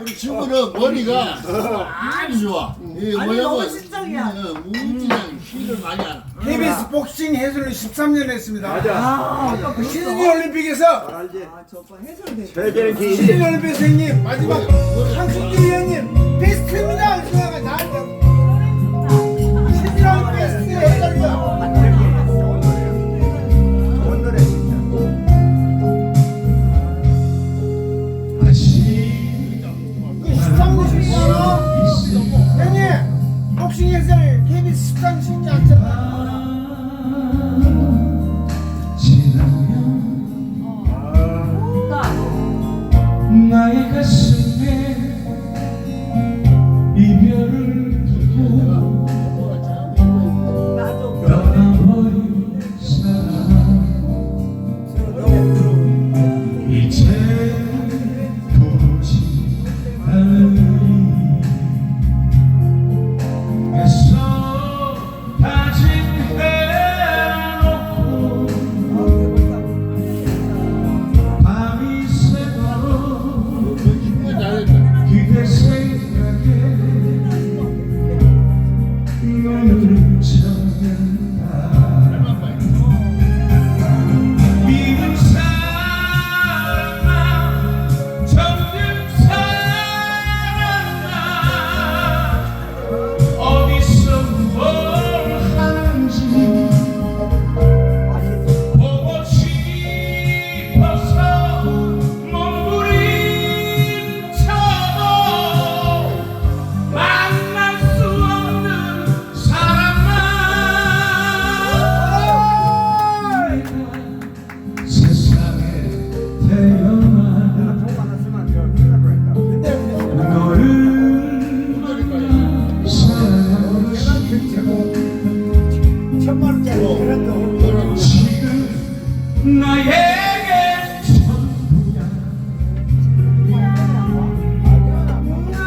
우리 친구는 머리가 아주 좋아. 이 아니, 뭐냐면 너무 실적이야. 우지랑 휘를 많이 하나. KBS 복싱 해설을 13년 했습니다. 아, 아까 그 시드니 올림픽에서 알지? 아, 저거 해설돼. 기 시드니 올림픽 선생님 마지막 한승규 위원님 베스트입니다. 그래서 나한테 시드니 올림픽 베스트 해설이야. 좋은 노래 진짜. 그 해설 KBS 13년 신지 않잖아. 나의 가슴 그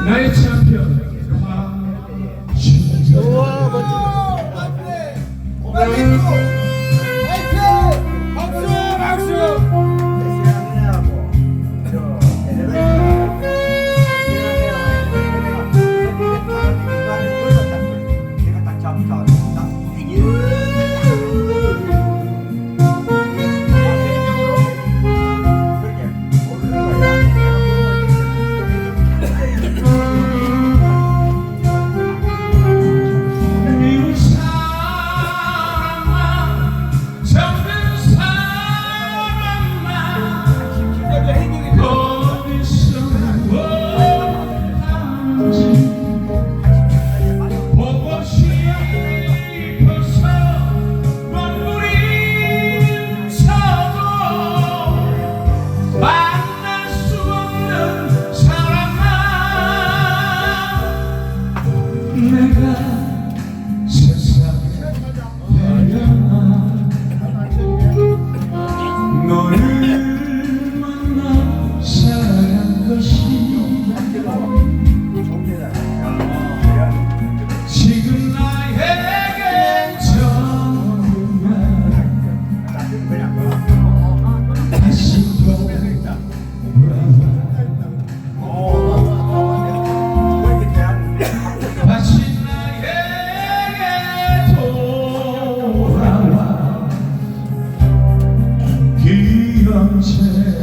나의 원하 기